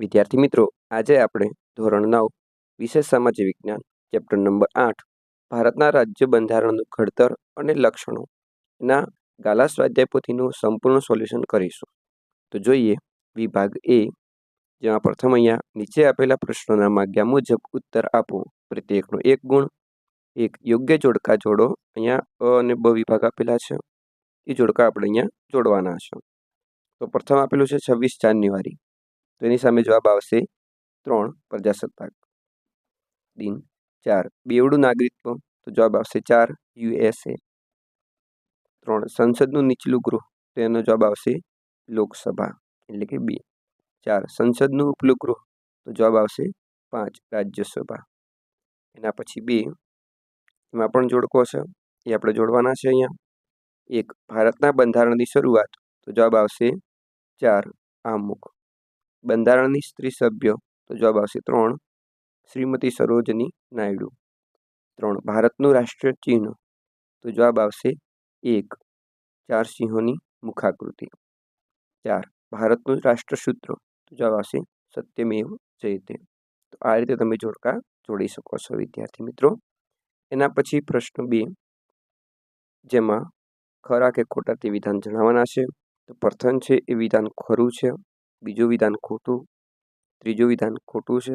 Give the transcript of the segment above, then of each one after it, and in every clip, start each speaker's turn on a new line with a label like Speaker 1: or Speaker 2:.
Speaker 1: વિદ્યાર્થી મિત્રો, આજે આપણે ધોરણ નવ, વિશેષ સામાજિક વિજ્ઞાન, ચેપ્ટર નંબર આઠ, ભારતના રાજ્ય બંધારણનું ઘડતર અને લક્ષણો ના ગાલા સ્વાધ્યાય સંપૂર્ણ સોલ્યુશન કરીશું. તો જોઈએ, વિભાગ એ, જેમાં પ્રથમ અહીંયા નીચે આપેલા પ્રશ્નોના માગ્યા મુજબ ઉત્તર આપો. પ્રત્યેકનો એક ગુણ, એક યોગ્ય જોડકા જોડો, અહીંયા અ અને બ વિભાગ આપેલા છે. એ જોડકા આપણે અહીંયા જોડવાના છે. તો પ્રથમ આપેલું છે છવ્વીસ જાન્યુઆરી. તો એની સામે જવાબ આવશે ત્રણ પ્રજાસત્તાક. દિન ચાર. બેવડું નાગરિકત્વ? તો જવાબ આવશે ચાર યુએસએ ત્રણ. સંસદનું નીચલું ગૃહ? તો એનો જવાબ આવશે લોકસભા, એટલે કે બે. ચાર. સંસદનું ઉપલું ગૃહ? તો જવાબ આવશે પાંચ રાજ્યસભા. એના પછી બે. એમાં પણ જોડકો છે એ આપણે જોડવાના છે અહીંયા. એક, ભારતના બંધારણની શરૂઆત? તો જવાબ આવશે ચાર આમુખ. બંધારણની સ્ત્રી સભ્ય. તો જવાબ આવશે ત્રણ. શ્રીમતી સરોજની નાયડુ. ત્રણ. ભારતનું રાષ્ટ્રીય ચિહ્ન. તો જવાબ આવશે એક. ચાર સિંહોની મુખાકૃતિ. ચાર. ભારતનું રાષ્ટ્રસૂત્ર. તો જવાબ આવશે સત્યમેવ જયતે. તો આ રીતે તમે જોડકા જોડી શકો છો, વિદ્યાર્થી મિત્રો. એના પછી પ્રશ્ન બે. જેમાં ખરા કે ખોટા તે વિધાન જણાવવાના છે. તો પ્રથમ છે, એ વિધાન ખરું છે. બીજું વિધાન ખોટું, ત્રીજું વિધાન ખોટું છે,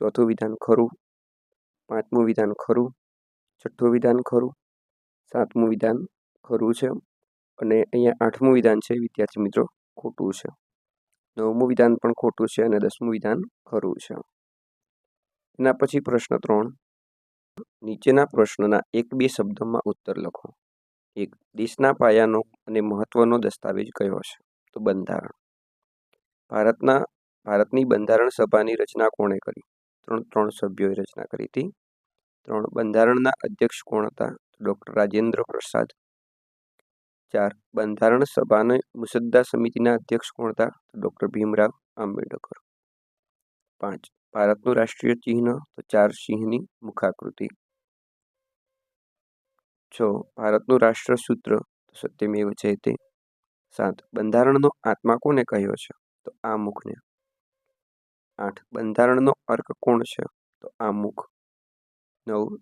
Speaker 1: ચોથું વિધાન ખરું, પાંચમું વિધાન ખરું, છઠ્ઠું વિધાન ખરું, સાતમું વિધાન ખરું છે અને અહીંયા આઠમું વિધાન છે, વિદ્યાર્થી મિત્રો, ખોટું છે. નવમું વિધાન પણ ખોટું છે અને દસમું વિધાન ખરું છે. એના પછી પ્રશ્ન ત્રણ. નીચેના પ્રશ્નના એક બે શબ્દોમાં ઉત્તર લખો. એક, દેશના પાયાનો અને મહત્વનો દસ્તાવેજ કયો છે? તો બંધારણ. ભારતના, ભારતની બંધારણ સભાની રચના કોણે કરી? ત્રણ ત્રણ સભ્યોએ રચના કરી હતી. ત્રણ બંધારણના અધ્યક્ષ કોણ હતા? ડૉક્ટર રાજેન્દ્ર પ્રસાદ. ચાર, બંધારણ સભાને મુસદ્દા સમિતિના અધ્યક્ષ કોણ હતા? ડૉક્ટર ભીમરાવ આંબેડકર. પાંચ, ભારતનું રાષ્ટ્રીય ચિહ્ન, તો ચાર સિંહની મુખાકૃતિ. છ, ભારતનું રાષ્ટ્રસૂત્ર, તો સત્યમેવ જયતે સાત, બંધારણનો આત્મા કોને કહ્યો છે? તો આ મુખને. આઠ. બંધારણનો અર્ક કોણ છે? તો આ મુખ. નવ.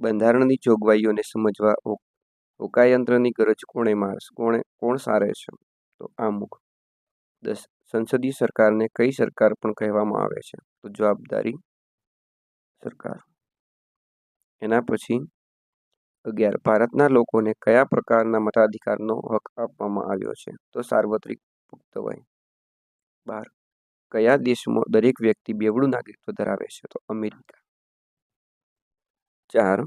Speaker 1: બંધારણની જોગવાઈઓને સમજવા હોકાયંત્રની ગરજ કોણે માણસ, કોણે, કોણ સારે છે? તો આ મુખ. દસ. સંસદીય સરકારને કઈ સરકાર પણ કહેવામાં આવે છે? તો જવાબદારી સરકાર. એના પછી અગિયાર. ભારતના લોકોને કયા પ્રકારના મતાધિકારનો હક આપવામાં આવ્યો છે? તો સાર્વત્રિક પુખ્ત વય. બાર. કયા દેશમાં દરેક વ્યક્તિ બેવડું નાગરિકત્વ ધરાવે છે? તો અમેરિકા. ચાર.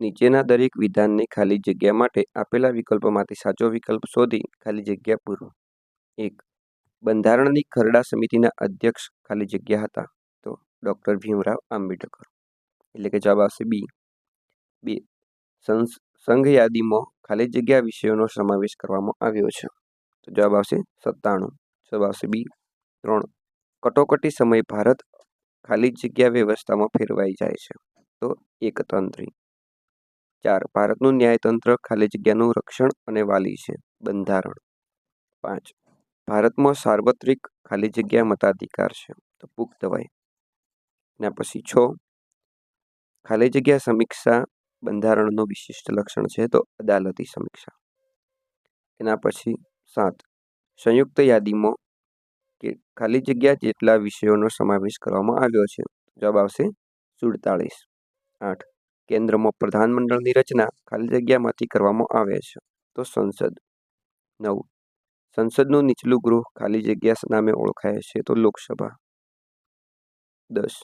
Speaker 1: નીચેના દરેક વિધાનની ખાલી જગ્યા માટે આપેલા વિકલ્પોમાંથી સાચો વિકલ્પ શોધી ખાલી જગ્યા પૂરો. એક. બંધારણની ખરડા સમિતિના અધ્યક્ષ ખાલી જગ્યા હતા. તો ડૉક્ટર ભીમરાવ આંબેડકર. એટલે કે જવાબ આવશે બી. બે. સંઘ યાદીમાં ખાલી જગ્યા વિષયોનો સમાવેશ કરવામાં આવ્યો છે. તો જવાબ આવશે સત્તાણું. જવાબ બી ત્રણ. કટોકટી સમયે ભારત ખાલી જગ્યા વ્યવસ્થામાં ફેરવાઈ જાય છે. તો એકતંત્રી. ચાર. ભારતનું ન્યાયતંત્ર ખાલી જગ્યાનું રક્ષણ અને વાલી છે. બંધારણ. પાંચ. ભારતમાં સાર્વત્રિક ખાલી જગ્યા મતાધિકાર છે. તો પુખ્ત વય. એના પછી છ. ખાલી જગ્યા સમીક્ષા બંધારણનું વિશિષ્ટ લક્ષણ છે. તો અદાલતી સમીક્ષા. એના પછી સાત. સંયુક્ત યાદીમાં કે ખાલી જગ્યા જેટલા વિષયોનો સમાવેશ કરવામાં આવ્યો છે. જવાબ આવશે સુડતાળીસ. આઠ. કેન્દ્રમાં પ્રધાનમંડળની રચના ખાલી જગ્યામાંથી કરવામાં આવે છે. તો સંસદ. નવ. સંસદનું નીચલું ગૃહ ખાલી જગ્યા નામે ઓળખાય છે તો લોકસભા. દસ.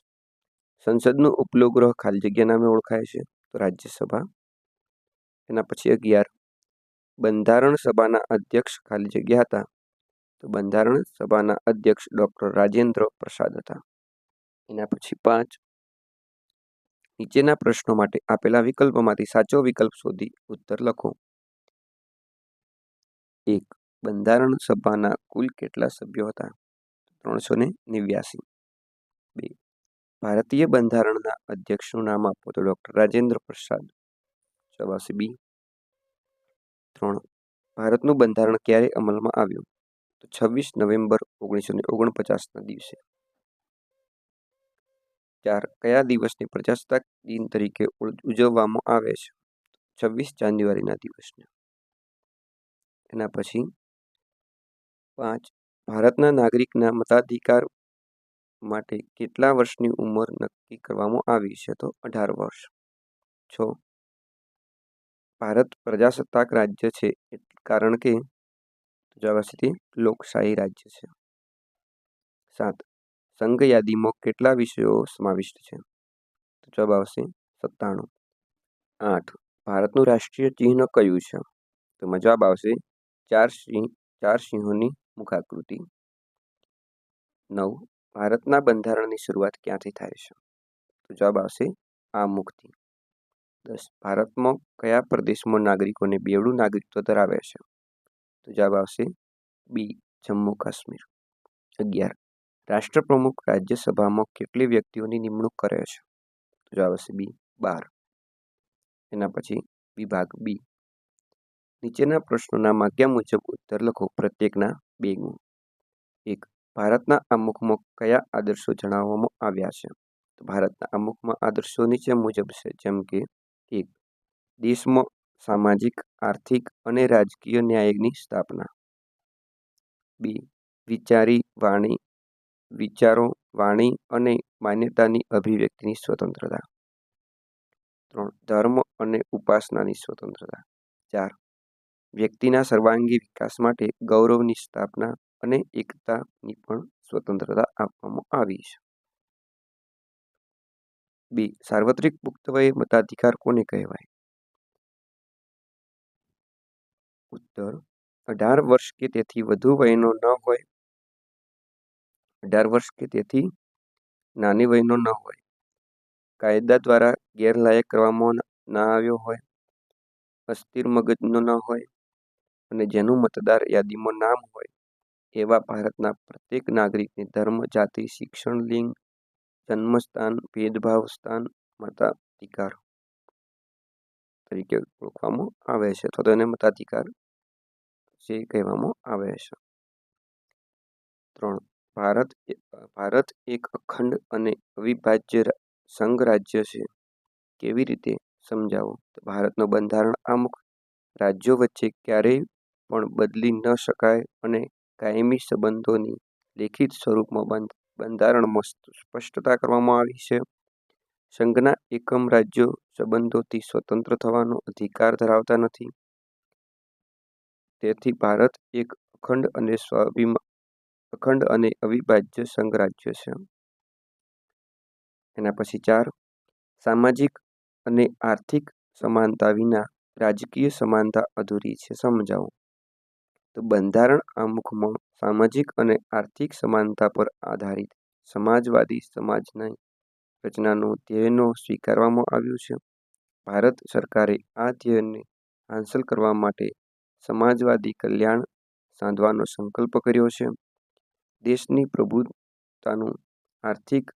Speaker 1: સંસદનું ઉપલું ગૃહ ખાલી જગ્યા નામે ઓળખાય છે તો રાજ્યસભા. એના પછી અગિયાર. બંધારણ સભાના અધ્યક્ષ ખાલી જગ્યા હતા તો બંધારણ સભાના અધ્યક્ષ ડૉક્ટર રાજેન્દ્ર પ્રસાદ હતા. એના પછી પાંચ. નીચેના પ્રશ્નો માટે આપેલા વિકલ્પોમાંથી સાચો વિકલ્પ શોધી ઉત્તર લખો. એક. બંધારણ સભાના કુલ કેટલા સભ્યો હતા? ત્રણસો ને નેવ્યાસી. બે. ભારતીય બંધારણના અધ્યક્ષનું નામ આપો તો ડૉક્ટર રાજેન્દ્ર પ્રસાદ. જવાબ બી. ત્રણ. ભારતનું બંધારણ ક્યારે અમલમાં આવ્યું? તો છવ્વીસ નવેમ્બર ઓગણીસો ને ઓગણપચાસના દિવસે. ચાર, કયા દિવસને પ્રજાસત્તાક દિન તરીકે ઉજવવામાં આવે છે? છવ્વીસ જાન્યુઆરીના દિવસને. એના પછી, પાંચ, ભારતના નાગરિકના મતાધિકાર માટે કેટલા વર્ષની ઉંમર નક્કી કરવામાં આવી છે? તો અઢાર વર્ષ. છ, ભારત પ્રજાસત્તાક રાજ્ય છે કારણ કે આવશે તે લોકશાહી રાજ્ય છે. સાત, સંઘ યાદીમાં કેટલા વિષયો સમાવિષ્ટ છે? તો જવાબ આવશે સત્તાણું. આઠ, ભારતનું રાષ્ટ્રીય ચિહ્ન કયું છે? તો જવાબ આવશે ચાર સિંહ, ચાર સિંહોની મુખાકૃતિ. નવ, ભારતના બંધારણની શરૂઆત ક્યાંથી થાય છે? તો જવાબ આવશે આ મુખથી દસ, ભારતમાં કયા પ્રદેશમાં નાગરિકોને બેવડું નાગરિકત્વ ધરાવે છે? તો જવાબ આવશે બી, જમ્મુ કાશ્મીર. અગિયાર. રાષ્ટ્રપ્રમુખ રાજ્યસભામાં કેટલી વ્યક્તિઓની નિમણૂક કરે છે? તો જવાબ આવશે બી, બાર. એના પછી વિભાગ બી. નીચેના પ્રશ્નોના માગ્યા મુજબ ઉત્તર લખો પ્રત્યેકના બે ગુણ. એક, ભારતના અમુખમાં કયા આદર્શો જણાવવામાં આવ્યા છે? તો ભારતના અમુકમાં આદર્શો નીચે મુજબ છે, જેમ કે એક, દેશમાં સામાજિક, આર્થિક અને રાજકીય ન્યાયની સ્થાપના. બે. વિચારી વાણી, વિચારો, વાણી અને માન્યતાની અભિવ્યક્તિની સ્વતંત્રતા. ત્રણ. ધર્મ અને ઉપાસનાની સ્વતંત્રતા. ચાર. વ્યક્તિના સર્વાંગી વિકાસ માટે ગૌરવની સ્થાપના અને એકતાની પણ સ્વતંત્રતા આપવામાં આવી છે. બે. સાર્વત્રિક પુખ્ત મતાધિકાર કોને કહેવાય? ઉત્તર, અઢાર વર્ષ કે તેથી વધુ વયનો ન હોય. અઢાર વર્ષ કે તેથી નાની વયનો ન હોય. કાયદા દ્વારા ગેરલાયક કરવામાં ના આવ્યો હોય. અસ્થિર મગજનો ન હોય અને જેનું મતદાર યાદીમાં નામ હોય એવા ભારતના પ્રત્યેક નાગરિકને ધર્મ, જાતિ, શિક્ષણ, લિંગ, જન્મસ્થાન, ભેદભાવ, સ્થાન, મતાધિકાર તરીકે ઓળખવામાં આવે છે. તો એને મતાધિકાર જે કહેવામાં આવે છે. ત્રણ, ભારત ભારત એક અખંડ અને અવિભાજ્ય સંઘ રાજ્ય છે. કેવી રીતે? સમજાવો. ભારતનું બંધારણ અમુક રાજ્યો વચ્ચે ક્યારેય પણ બદલી ન શકાય અને કાયમી સંબંધોની લેખિત સ્વરૂપમાં બંધારણમાં સ્પષ્ટતા કરવામાં આવી છે. સંઘના એકમ રાજ્યો સંબંધોથી સ્વતંત્ર થવાનો અધિકાર ધરાવતા નથી. તેથી ભારત એક અખંડ અને સ્વાભિમા, અખંડ અને અવિભાજ્ય સંઘ રાજ્ય છે. એના પછી ચાર, સામાજિક અને આર્થિક સમાનતા વિના રાજકીય સમાનતા અધૂરી છે, સમજાવો. તો બંધારણ આમુખમાં સામાજિક અને આર્થિક સમાનતા પર આધારિત સમાજવાદી સમાજની રચનાનો ધ્યેયનો સ્વીકારવામાં આવ્યું છે. ભારત સરકારે આ ધ્યેયને હાંસલ કરવા માટે સમાજવાદી કલ્યાણ સાધવાનો સંકલ્પ કર્યો છે. દેશની પ્રભુતાનું આર્થિક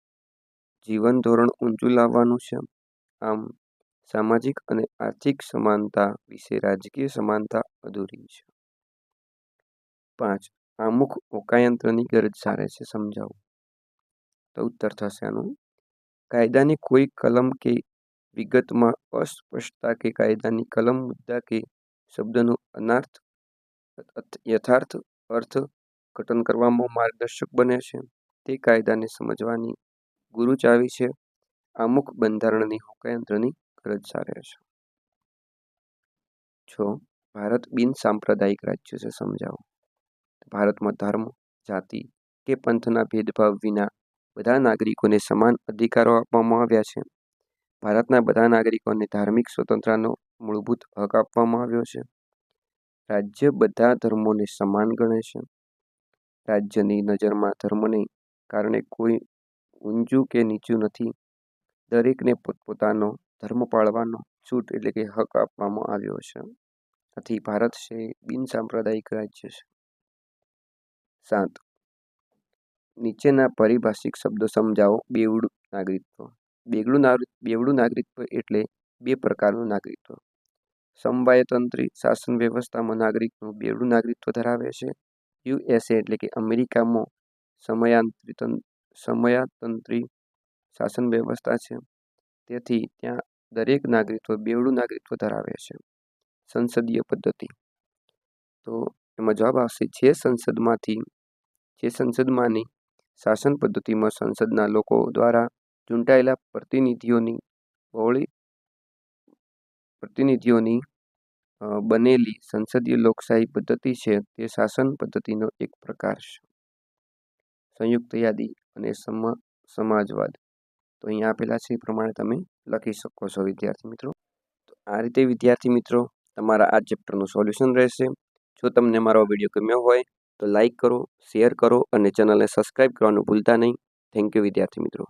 Speaker 1: જીવન ધોરણ ઊંચું લાવવાનું છે. આમ, સામાજિક અને આર્થિક સમાનતા વિશે રાજકીય સમાનતા અધૂરી છે. પાંચ, આમુખ ઓકાયંત્રની સારે છે સમજાવો. તો ઉત્તર થશે આનું. કાયદાની કોઈ કલમ કે વિગતમાં અસ્પષ્ટતા કે કાયદાની કલમ મુદ્દા કે શબ્દનું અનાર્થ યથાર્થ અર્થ ઘટન કરવામાં માર્ગદર્શક બને છે. તે કાયદાને સમજવાની ગુરુ ચાવી છે. અમુક બંધારણની હોકાયંત્રની ગરજ છે. છો, ભારત બિન સાંપ્રદાયિક રાજ્ય છે સમજાવો. ભારતમાં ધર્મ, જાતિ કે પંથના ભેદભાવ વિના બધા નાગરિકોને સમાન અધિકારો આપવામાં આવ્યા છે. ભારતના બધા નાગરિકોને ધાર્મિક સ્વતંત્રતાનો મૂળભૂત હક આપવામાં આવ્યો છે. રાજ્ય બધા ધર્મોને સમાન ગણે છે. રાજ્યની નજરમાં ધર્મને કારણે કોઈ ઊંચું કે નીચું નથી. દરેકને પોતપોતાનો ધર્મ પાળવાનો છૂટ એટલે કે હક આપવામાં આવ્યો છે. આથી ભારત છે બિન સાંપ્રદાયિક રાજ્ય છે. સાત. નીચેના પારિભાષિક શબ્દો સમજાવો બેવડું નાગરિકત્વ. બેગડું બેવડું નાગરિકત્વ એટલે બે પ્રકારનું નાગરિકત્વ. સમવાયતંત્રી શાસન વ્યવસ્થામાં નાગરિકનું બેવડું નાગરિકત્વ ધરાવે છે. યુએસએ એટલે કે અમેરિકામાં સમયાંતરિત, સમયાતંત્રી શાસન વ્યવસ્થા છે. તેથી ત્યાં દરેક નાગરિકત્વ બેવડું નાગરિકત્વ ધરાવે છે. સંસદીય પદ્ધતિ. તો એમાં જવાબ આવશે, જે સંસદમાંથી, જે સંસદમાંની શાસન પદ્ધતિમાં સંસદના લોકો દ્વારા ચૂંટાયેલા પ્રતિનિધિઓની બહોળી પ્રતિનિધિઓની બનેલી સંસદીય લોકશાહી પદ્ધતિ છે તે શાસન પદ્ધતિનો એક પ્રકાર છે. સંયુક્ત યાદી અને સમ, સમાજવાદ. તો અહીંયા આપેલા છે એ પ્રમાણે તમે લખી શકો છો, વિદ્યાર્થી મિત્રો. તો આ રીતે, વિદ્યાર્થી મિત્રો, તમારા આ ચેપ્ટરનું સોલ્યુશન રહેશે. જો તમને મારો વીડિયો ગમ્યો હોય, તો લાઈક કરો, શેર કરો અને ચેનલને સબસ્ક્રાઈબ કરવાનું ભૂલતા નહીં. થેન્ક યુ, વિદ્યાર્થી મિત્રો.